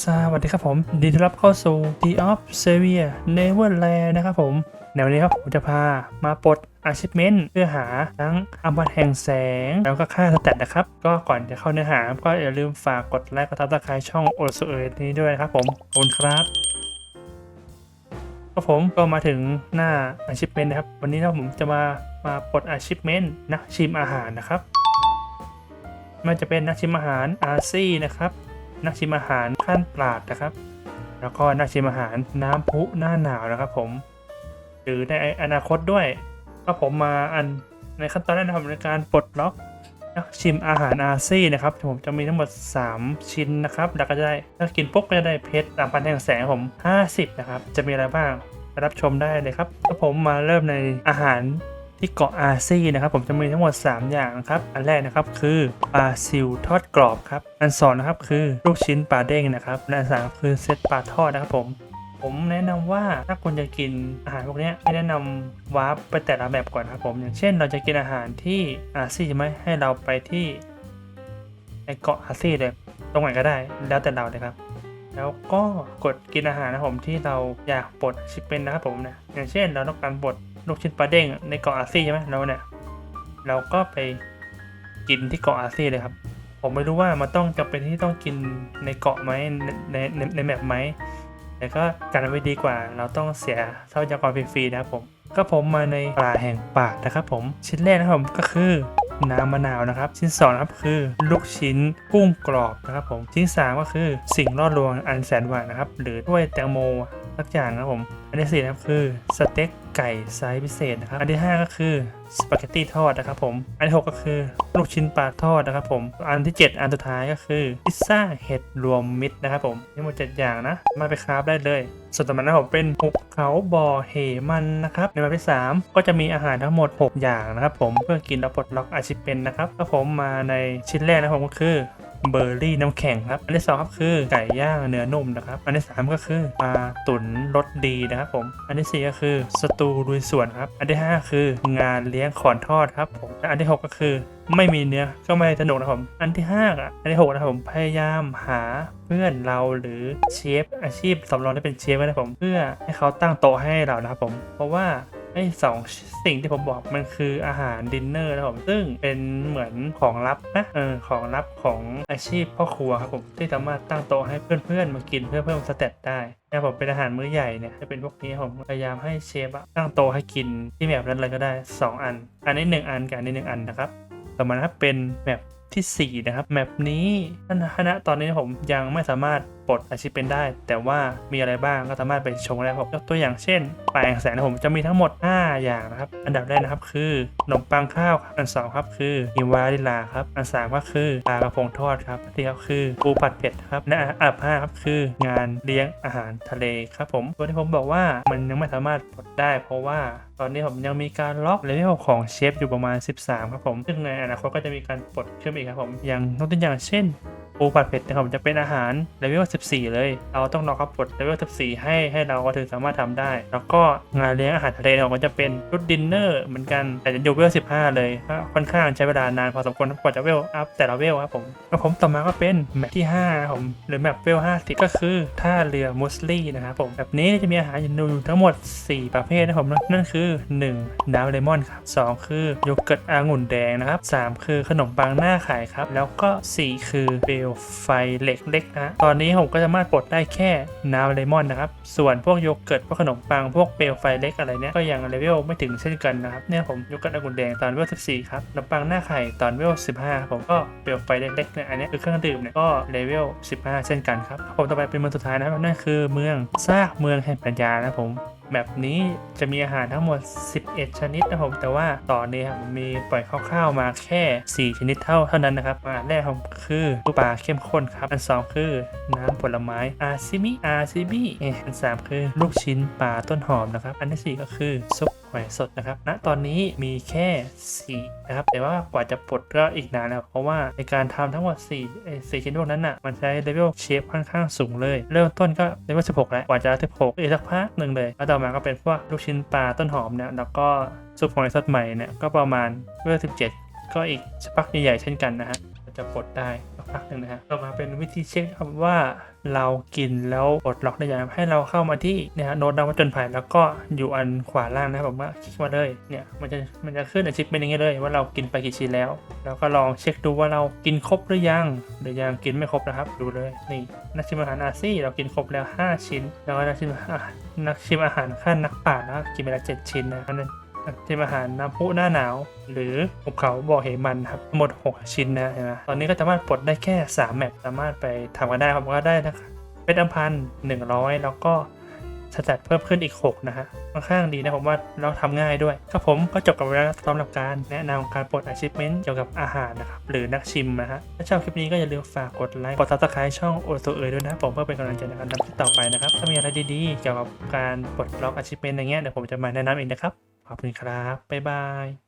สวัสดีครับผมดีต้อนรับเข้าสู่ The of Xavier Neverland นะครับผมในวันนี้ครับผมจะพามาปลด achievement เพื่อหาทั้งอัมบัตแห่งแสง แล้วก็ค่าสแตทนะครับ ก็ก่อนจะเข้าเนื้อหา ก็อย่าลืมฝากกดไลค์กดติดตามช่องโอสุเอนี้ด้วยนะครับผมขอบคุณครับก็ผมก็มาถึงหน้า achievement นะครับ วันนี้นะผมจะมามาปลด achievement นักชิมอาหารนะครับมันจะเป็นนักชิมอาหารอาซี่นะครับ นักชิมอาหารขั้นปราดนะครับ แล้วก็นักชิมอาหารน้ำพุหน้าหนาวนะครับ ผม หรือในอนาคตด้วย ก็ผมมาอันในขั้นตอนแรกนะครับในการปลดล็อกนักชิมอาหารอาซี่นะครับผมจะมีทั้งหมด 3 ชิ้นนะครับ แล้วก็จะได้ถ้ากินปุ๊บก็จะได้เพชรตามพันแห่งแสงผม 50 นะครับ จะมีอะไรบ้างไปรับชมได้เลยครับก็ผมมาเริ่มในอาหาร ที่เกาะอาซีนะครับ ผมจะมีทั้งหมด 3 อย่างนะครับ อันแรกนะครับคือปลาซิลทอดกรอบครับ อันสองนะครับคือลูกชิ้นปลาเด้งนะครับ และอันสามคือเซตปลาทอดนะครับผมผมแนะนำว่าถ้าคุณจะกินอาหารพวกนี้ให้แนะนำวาร์ปไปแต่ละแบบก่อนครับผม อย่างเช่นเราจะกินอาหารที่อาซีใช่ไหมให้เราไปที่ในเกาะอาซีเลยตรงไหนก็ได้แล้วแต่เราเลยครับ แล้วก็กดกินอาหารนะครับผมที่เราอยากปลดชิปเป็นนะครับผมเนี่ยอย่างเช่นเราต้องการปลด ลูกชิ้นปลาเด้งในเกาะอาซีใช่ไหมเราเนี่ยเราก็ไปกินที่เกาะอาซีเลยครับ ผมไม่รู้ว่ามันต้องจำเป็นที่ต้องกินในเกาะไหมในในในแมปไหมแต่ก็การไว้ดีกว่า เราต้องเสียทรัพยากรฟรีๆนะครับผมก็ผมมาในป่าแห่งป่านะครับผมชิ้นแรกนะครับผมก็คือน้ำมะนาวนะครับ ชิ้นสองนะครับคือลูกชิ้นกุ้งกรอบนะครับผมชิ้นสามก็คือสิ่งล่อลวงอันแสนหวานนะครับ หรือถ้วยแตงโม สักอย่างนะครับผม อันที่สี่นะครับคือสเต็กไก่ไซส์พิเศษนะครับ อันที่ห้าก็คือสปาเกตตี้ทอดนะครับผม อันที่หกก็คือลูกชิ้นปลาทอดนะครับผม อันที่เจ็ดอันสุดท้ายก็คือพิซซ่าเห็ดรวมมิตรนะครับผมทั้งหมดเจ็ดอย่างนะ มาไปคราฟได้เลย ส่วนต่อมานะผมเป็นหุบเขาบ่อเหมันนะครับ ในวันที่สามก็จะมีอาหารทั้งหมด 6 อย่างนะครับผม เพื่อกินแล้วปลดล็อกอาชีพเป็นนะครับก็ผมมาในชิ้นแรกนะผมก็คือ เบอร์รี่น้ำแข็งครับ อันที่สองครับคือไก่ย่างเนื้อนุ่มนะครับ อันที่สามก็คือปลาตุ๋นรสดีนะครับผม อันที่สี่ก็คือสตูลุยสวนครับ อันที่ห้าคืองานเลี้ยงขอนทอดครับผมและอันที่หกก็คือไม่มีเนื้อก็ไม่สนุกนะครับผมอันที่ห้าอะอันที่หกนะครับผมพยายามหาเพื่อนเราหรือเชฟอาชีพสำรองที่เป็นเชฟนะครับผมเพื่อให้เขาตั้งโต๊ะให้เรานะครับผม เพราะว่า ไอ้สองสิ่งที่ผมบอกมันคืออาหารดินเนอร์นะผมซึ่งเป็นเหมือนของลับนะเออของลับของอาชีพพ่อครัวครับผมที่สามารถตั้งโต๊ะให้เพื่อนๆมากินเพื่อเพิ่มสเตตได้แต่ผมเป็นอาหารมื้อใหญ่เนี่ยจะเป็นพวกนี้ผมพยายามให้เชฟตั้งโต๊ะให้กินที่แบบนั้นเลยก็ได้ 2 อัน อันนี้1อันกับอันนี้หนึ่งอันนะครับต่อมานะครับเป็นแบบที่ 4 นะครับแมปนี้คณะตอนนี้ผมยังไม่สามารถปลดอาชีพเป็นได้ แต่ว่ามีอะไรบ้างก็สามารถไปชมได้ครับยกตัวอย่างเช่นปลาแองแสงนะผมจะมีทั้งหมด 5 อย่างนะครับ อันดับแรกนะครับคือขนมปังข้าวครับอันสองครับคือหิวาลิลาครับอันสามก็คือปลากระพงทอดครับที่ครับคือปูผัดเผ็ดครับและอันดับห้าครับคืองานเลี้ยงอาหารทะเลครับผมตัวที่ผมบอกว่ามันยังไม่สามารถปลดได้ เพราะว่าตอนนี้ผมยังมีการล็อกเลเวลของเชฟอยู่ประมาณ 13 ครับผม ซึ่งในอนาคตก็จะมีการปลดขึ้นมอีกครับผม อย่างยกตัวอย่างเช่นปูผัดเผ็ดนะครับจะเป็นอาหารเลเวล14 เลย เราต้องรอเขาปลดเลเวล14 ให้ให้เราก็ถึงสามารถทำได้ แล้วก็งานเลี้ยงอาหารทะเลเนี่ยก็จะเป็นรุดดินเนอร์เหมือนกันแต่จะอยู่เวล15 เลยค่อนข้างใช้เวลานานพอสมควรกว่าจะเวลอัพแต่ละเวลครับผมแล้วผมต่อมาก็เป็นแมปที่5ผมหรือแมปเวล50 ก็คือท่าเรือมุสลี่นะครับผมแบบนี้จะมีอาหารอยู่ทั้งหมด 4 ประเภทนะครับผมนั่นคือ1น้ำเลมอนครับ2คือโยเกิร์ตองุ่นแดงนะครับ 3 คือขนมปังหน้าไข่ครับแล้วก็ 4 คือเบลไฟเหล็กเล็กนะตอนนี้ผมมก็จะสามารถปลดได้แค่น้ำเลมอนนะครับ ส่วนพวกโยเกิร์ตพวกขนมปังพวกเปลวไฟเล็กอะไรเนี้ยก็ยังเลเวลไม่ถึงเช่นกันนะครับเนี่ยผมโยเกิร์ตองุ่นแดงตอนเลเวล14 ครับขนมปังหน้าไข่ตอนเลเวล15ครับผมก็เปลวไฟเล็กๆเนี่ยอันนี้คือเครื่องดื่มเนี่ยก็เลเวล15 เช่นกันครับผมต่อไปเป็นเมืองสุดท้ายนะครับนั่นคือเมืองซากเมืองแห่งปัญญานะครับผม แบบนี้จะมีอาหารทั้งหมด 11 ชนิดนะครับผม แต่ว่าต่อนนี้ครับมีปล่อยคร่าวๆมาแค่ 4 ชนิดเท่าเท่านั้นนะครับอาหารแรกผมคือลูกปลาเข้มข้นครับ อันสองคือน้ำผลไม้อาซิมิอาซิมิอะอันสามคือลูกชิ้นปลาต้นหอมนะครับ อันที่สี่ก็คือซุป หอยสดนะครับณตอนนี้มีแค่ 4 นะครับ แต่ว่ากว่าจะปลดก็อีกนานนะครับเพราะว่าในการทำทั้งหมด4เอ่อ4ชิ้นพวกนั้นอะมันใช้เลเวลเชฟค่อนข้างสูงเลย เริ่มต้นก็เลเวล16 แล้วกว่าจะ16อีกสักพักหนึ่งเลย แล้วต่อมาก็เป็นพวกลูกชิ้นปลาต้นหอมเนี่ยแล้วก็ซุปหอยสดใหม่เนี่ยก็ประมาณเลเวล17 ก็อีกสักพักใหญ่ๆเช่นกันนะฮะ จะปลดได้สักพักหนึ่งนะฮะต่อมาเป็นวิธีเช็คครับว่าเรากินแล้วปลดล็อกได้ยังให้เราเข้ามาที่เนี่ยฮะโน้ตดาวจนผ่านแล้วก็อยู่อันขวาล่างนะครับผมว่าคลิกมาเลยเนี่ยมันจะมันจะขึ้นอาชิพเป็นอย่างนี้เลย ว่าเรากินไปกี่ชิ้นแล้ว แล้วก็ลองเช็คดูว่าเรากินครบหรือยังหรือยังกินไม่ครบนะครับ ดูเลยนี่นักชิมอาหารอาซี่เรากินครบแล้ว 5 ชิ้น แล้วก็นักชิมอาหารนักชิมอาหารขั้นนักป่านะกินไปแล้ว7ชิ้นนะอัน ทีมอาหารน้ำพุหน้าหนาว หรือภูเขาบ่อเหมันครับทั้งหมด 6 ชิ้นนะเห็นไหมตอนนี้ก็สามารถปลดได้แค่ 3 แมปสามารถไปทำกันได้ครับก็ได้นะครับเป็นอัมพันหนึ่งร้อยแล้วก็สแตทเพิ่มขึ้นอีก 6 นะฮะค่อนข้างดีนะผมว่าเราทำง่ายด้วยครับผมก็จบกับแล้วสำหรับการแนะนำการปลด achievement เกี่ยวกับอาหารนะครับ หรือนักชิมนะฮะ ถ้าชอบคลิปนี้ก็อย่าลืมฝากกดไลค์ กด subscribe ช่องโอโซเอยด้วยนะผมเพื่อเป็นกำลังใจในการทำคลิปต่อไปนะครับ ถ้ามีอะไรดีๆ เกี่ยวกับการปลดล็อก achievement อย่างเงี้ยเดี๋ยวผมจะมาแนะนำเองนะครับ ขอบคุณครับ บ๊ายบาย